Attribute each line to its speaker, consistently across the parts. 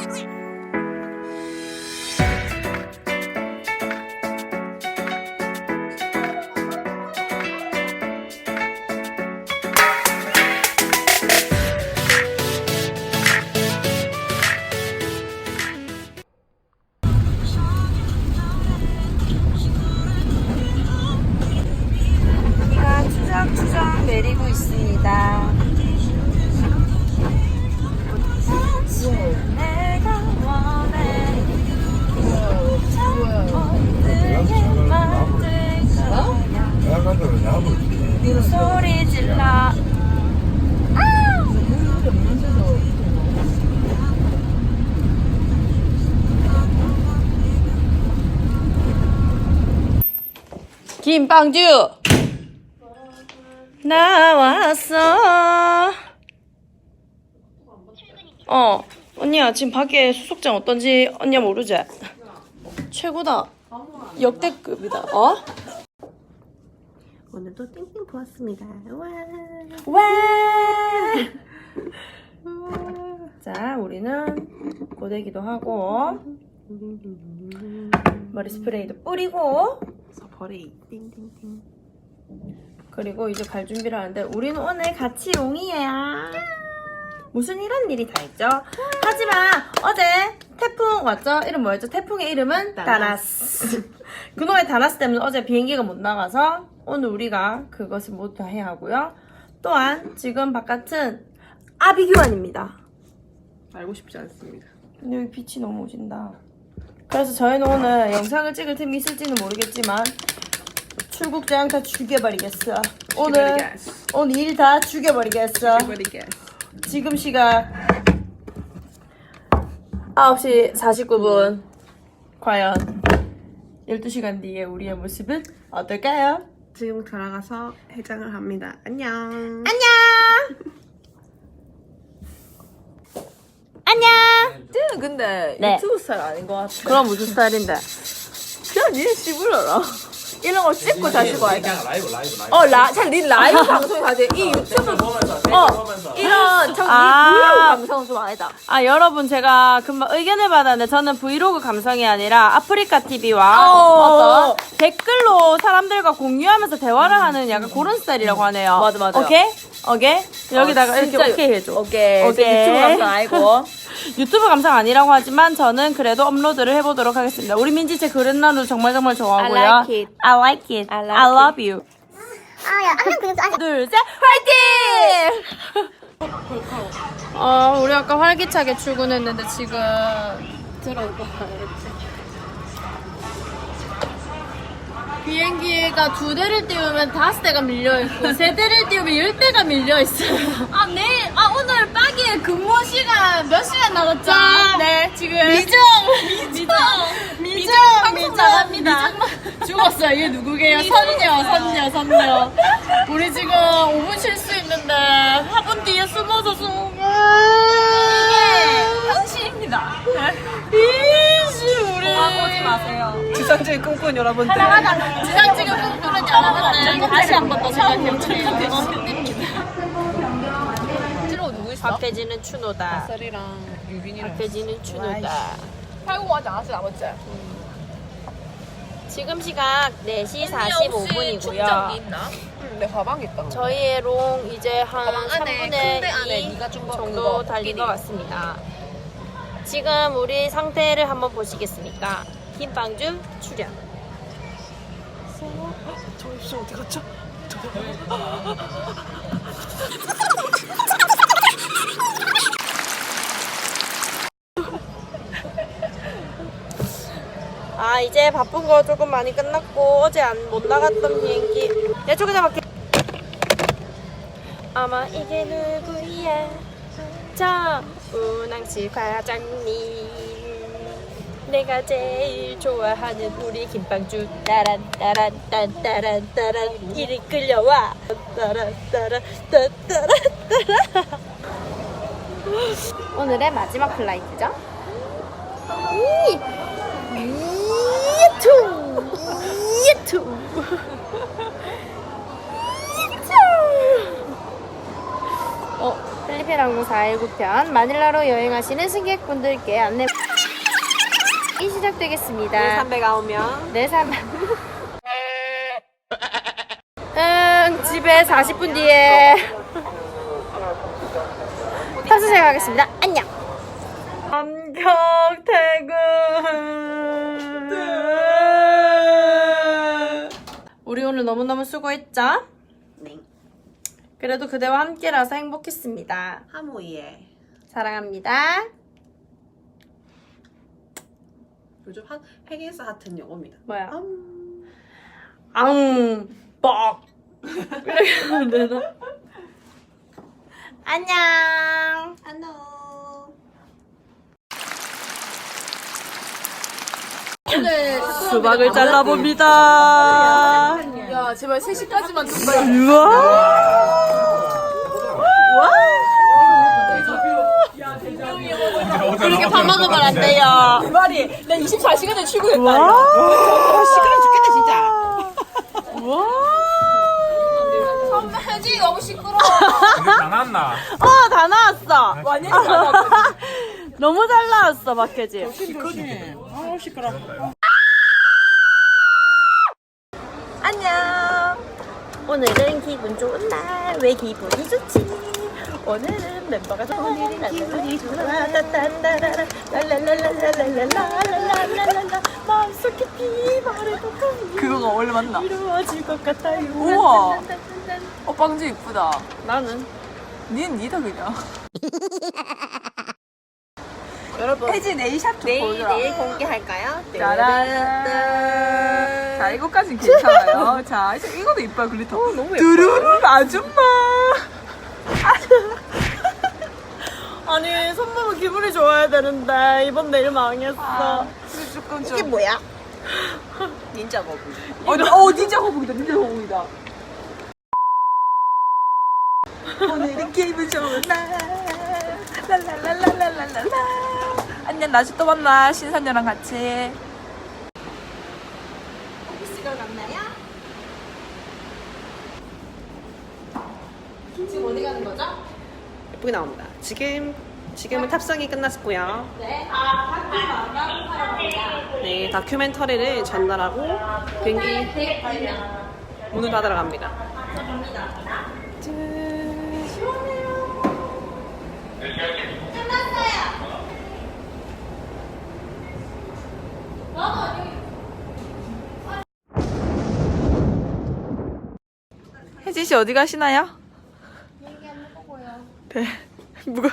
Speaker 1: 비가 김빵주 나왔어. 어, 언니야, 지금 밖에 수속장 어떤지 언니야 모르지? 최고다. 역대급이다. 어?
Speaker 2: 오늘도 땡땡 보았습니다. 와.
Speaker 1: 와! 자, 우리는 고데기도 하고, 머리 스프레이도 뿌리고,
Speaker 2: 서버리 띵띵띵.
Speaker 1: 그리고 이제 갈 준비를 하는데, 우리는 오늘 같이 롱이에요. 무슨 이런 일이 다 있죠? 하지만 어제 태풍 왔죠? 이름 뭐였죠? 태풍의 이름은 다나스. 그놈의 다나스 때문에 어제 비행기가 못 나가서 오늘 우리가 그것을 모두 해야 하고요. 또한 지금 바깥은 아비규환입니다.
Speaker 2: 알고 싶지 않습니다.
Speaker 1: 근데 여기 빛이 너무 오진다. 그래서 저희는 오늘 영상을 찍을 틈이 있을지는 모르겠지만 출국장 다 죽여버리겠어. 오늘
Speaker 2: 죽여버리겠어.
Speaker 1: 오늘 일 다 죽여버리겠어. 지금 시각 9시 49분. 과연 12시간 뒤에 우리의 모습은 어떨까요?
Speaker 2: 지금 돌아가서 해장을 합니다. 안녕.
Speaker 1: 안녕!
Speaker 2: 쟤는 근데
Speaker 1: 네.
Speaker 2: 유튜브 스타일 아닌 것 같아.
Speaker 1: 그럼 무슨 스타일인데?
Speaker 2: 그냥 니네 씹으려라. 이런 거 찍고 자시고 알자.
Speaker 3: 라이브 라이브 라이브
Speaker 2: 어, 라, 잘, 니 라이브 방송이 가지. 이 유튜브,
Speaker 3: 보면서
Speaker 2: 어,
Speaker 3: 보면서
Speaker 2: 이런, 저기,
Speaker 1: 아.
Speaker 2: 브이로그 감성은 좀 아니다.
Speaker 1: 아 여러분 제가 금방 의견을 받았는데 저는 브이로그 감성이 아니라 아프리카 TV와
Speaker 2: 어.
Speaker 1: 어떤 댓글로 사람들과 공유하면서 대화를 하는 약간 그런 스타일이라고 하네요.
Speaker 2: 맞아, 맞아.
Speaker 1: 오케이? 오케이? 여기다가
Speaker 2: 어,
Speaker 1: 이렇게
Speaker 2: 진짜
Speaker 1: 오케이 해줘.
Speaker 2: 오케이.
Speaker 1: 오케이.
Speaker 2: 유튜브 감성 아니고.
Speaker 1: 유튜브 감상 아니라고 하지만 저는 그래도 업로드를 해보도록 하겠습니다. 우리 민지 제 그릇나루 정말 정말 좋아하고요.
Speaker 2: I like it.
Speaker 1: I like it.
Speaker 2: I like
Speaker 1: I love you.
Speaker 4: 아야 아니 그래도 아니
Speaker 1: 둘, 셋, 화이팅! 어, 우리 아까 활기차게 출근했는데 지금 들어오고 비행기가 두 대를 띄우면 다섯 대가 밀려 있고 세 대를 띄우면 열 대가 밀려 있어요. 아, 내일, 아, 오늘 빠기에 근무 시간 몇 시간 남았죠? 네, 지금. 미정! 미정! 미정! 방송 나갑니다. 죽었어요. 얘 누구게요? 선녀, 선녀, 선녀. 우리 지금 5분 쉴 수 있는데 화분 뒤에 숨어서 숨어. 이게 현실입니다. 이씨, 우리. 오지 마세요.
Speaker 2: 지상주의 꿈꾼 여러분들.
Speaker 1: 지상 지금 꿈꾸는 여러분들 다시 한 번 더 생각해보세요. 박혜진은 추노다.
Speaker 2: 쌀이랑 유빈이랑.
Speaker 1: 박혜진은 추노다.
Speaker 2: 팔공하지 않았지, 나머지.
Speaker 1: 지금 시각 4시 45분이고요.
Speaker 2: 있나? 응, 내 가방에 있다.
Speaker 1: 저희의 롱 이제 한
Speaker 2: 가방 안에,
Speaker 1: 3분의
Speaker 2: 큰데 안에
Speaker 1: 2
Speaker 2: 네가 준 거,
Speaker 1: 정도
Speaker 2: 그거
Speaker 1: 달린 것. 같습니다. 지금 우리 상태를 한번 보시겠습니까? 김빵주 출연.
Speaker 2: 저 입술 어디 갔죠?
Speaker 1: 아 이제 바쁜 거 조금 많이 끝났고 어제 안 못 나갔던 비행기. 내 쪽에다 밖에 아마 이게 누구야? 저 운항시 과장님. 내가 제일 좋아하는 우리 김빵주. 따란 따란 딴 따란 따란. 이리 끌려와. 따란 따란 딴 따란 따란. 오늘의 마지막 플라이트죠? 예투! 예투! 어,
Speaker 2: 필리핀 항공 419편 마닐라로 여행하시는 승객분들께 안내 이 시작되겠습니다.
Speaker 1: 담배가 오면
Speaker 2: 네, 삼. 응, 집에 40분 뒤에 탑승 시작하겠습니다. 안녕.
Speaker 1: 안경 퇴근. 우리 오늘 너무너무 수고했죠?
Speaker 3: 네.
Speaker 1: 그래도 그대와 함께라서 행복했습니다.
Speaker 3: 하모이에
Speaker 1: 사랑합니다.
Speaker 3: 요즘 한 회계사 같은 영어입니다.
Speaker 1: 뭐야?
Speaker 3: 음.
Speaker 1: 앙, 뻑. 이렇게 하면 되나? 안녕.
Speaker 3: 안녕.
Speaker 1: 수박을 잘라봅니다.
Speaker 2: 야, 제발 3시까지만 좀
Speaker 1: 우와.
Speaker 2: 그렇게 밥 먹으면 안 돼요.
Speaker 1: 말이 내 24시간에 출근했다. 와.
Speaker 3: 시끄러 죽겠다 진짜.
Speaker 1: 와.
Speaker 2: 혜진이 너무 시끄러워.
Speaker 5: 근데 다 났나?
Speaker 1: 어, 다 나왔어. 완전히 다 나왔어. 너무 잘 나왔어, 박혜지.
Speaker 3: 아 시끄러.
Speaker 1: 안녕. 오늘은 기분 좋은 날. 왜 기분이 좋지? 오늘은 멤버가 오늘은 기분이 좋아. 따따따라라. 랄랄랄랄랄랄랄랄랄랄랄라. 마음속 깊이 말해도 그거가 원래 맞나? 이루어질 것 같아요.
Speaker 6: 우와. 어, 빵주 이쁘다.
Speaker 1: 나는
Speaker 6: 닌 니다 그냥.
Speaker 1: 여러분
Speaker 6: 혜지 네일샵 좀
Speaker 1: 내일
Speaker 6: 보여주라.
Speaker 1: 내일 공개할까요?
Speaker 6: 짜란. 자, 이거까진 괜찮아요. 자, 이제 이것도 이뻐요, 글리터. 너무 예뻐. 두루루 아줌마.
Speaker 1: 아니 손보면 기분이 좋아야 되는데 이번 내일 망했어.
Speaker 6: 조금 좀.
Speaker 3: 이게 뭐야? 닌자 거북이.
Speaker 6: 어, 어, 닌자 거북이다, 닌자 거북이다. 오늘은 기분 좋은 날. 안녕, 나중에 또 만나. 신선녀랑 같이.
Speaker 3: 예쁘게 나옵니다. 지금 지금은 탑승이 끝났고요. 네. 네, 다큐멘터리를 전달하고 비행기 문을 닫으러 갑니다.
Speaker 6: 혜진 씨 어디 가시나요? 네. 무거,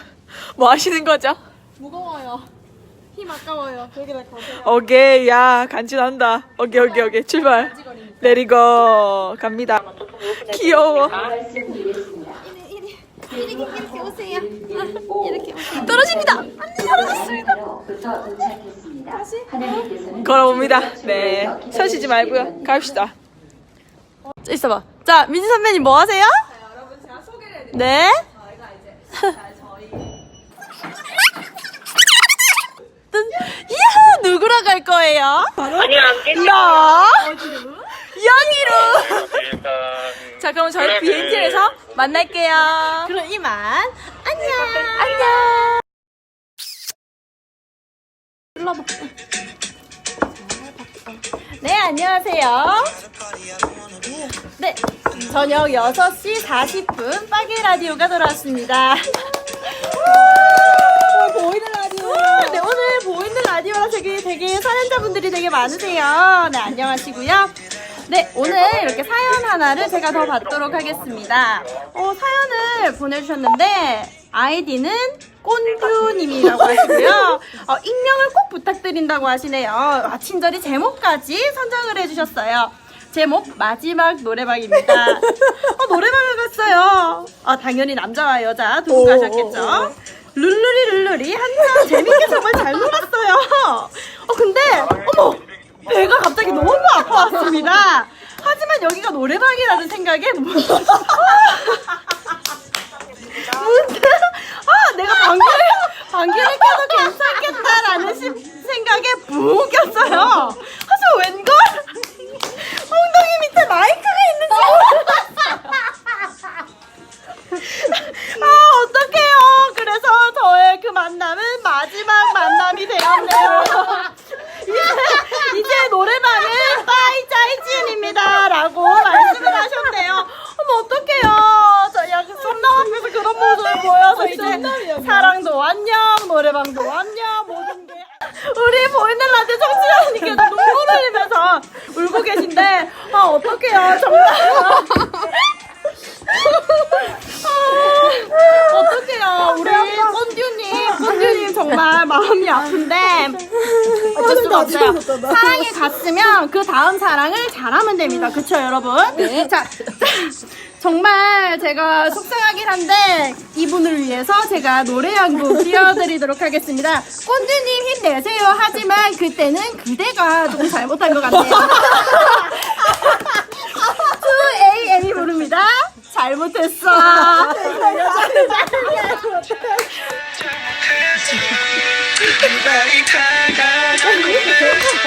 Speaker 6: 뭐 하시는 거죠?
Speaker 2: 무거워요. 힘 아까워요. 여기다 거세요.
Speaker 6: 오케이, 야, 간지난다. 오케이, 오케이, 오케이. 출발. 내리고, 갑니다. 귀여워.
Speaker 2: 이렇게 오세요. 이렇게 오세요.
Speaker 6: 떨어집니다. 걸어봅니다. 네. 손 쉬지 말고요. 갑시다. 자, 있어봐. 자, 민지 선배님 뭐 하세요? 네. 이야, 누구랑 갈 거예요? 나. 영희로. 자, 그럼 저희 비행기에서 만날게요.
Speaker 1: 그럼 이만 안녕.
Speaker 6: 안녕.
Speaker 1: 네 안녕하세요. 네 저녁 6시 40분 빠기 라디오가 돌아왔습니다. 보이는 라디오. 네 오늘 보이는 라디오라 되게 되게 사연자분들이 되게 많으세요. 네 안녕하시고요. 네 오늘 이렇게 사연 하나를 제가 더 받도록 하겠습니다. 어, 사연을 보내주셨는데 아이디는 꼰듀님이라고 하시고요. 어, 익명을 꼭 부탁드린다고 하시네요. 아, 친절히 제목까지 선정을 해주셨어요. 제목 마지막 노래방입니다. 어, 노래방을 갔어요. 아, 당연히 남자와 여자 두 분 가셨겠죠. 룰루리 룰루리 한참 재밌게 정말 잘 놀았어요. 어 근데 어머 배가 갑자기 너무 아파왔습니다. 하지만 여기가 노래방이라는 생각에 문- 문득 아 내가 방귀를 방귀를 껴도 괜찮겠다라는 시- 생각에 붕 꼈어요. 이제 사랑도 안녕, 노래방도 안녕, 모든 게. 우리 보이는 라디오 청취자님께서 눈물을 흘리면서 울고 계신데, 아, 어떡해요, 정말. 아, 어떡해요, 우리 꼰듀님, 꼰듀님 정말 마음이 아픈데, 어쩔 수가 없어요. 사랑이 갔으면 그 다음 사랑을 잘하면 됩니다. 그쵸, 여러분? 자, 정말 제가 속상하긴 한데 이분을 위해서 제가 노래 한 곡 띄워드리도록 하겠습니다. 꼰드님 힘내세요. 하지만 그때는 그대가 조금 잘못한 것 같네요. 2AM이 부릅니다. 잘못했어.
Speaker 7: Time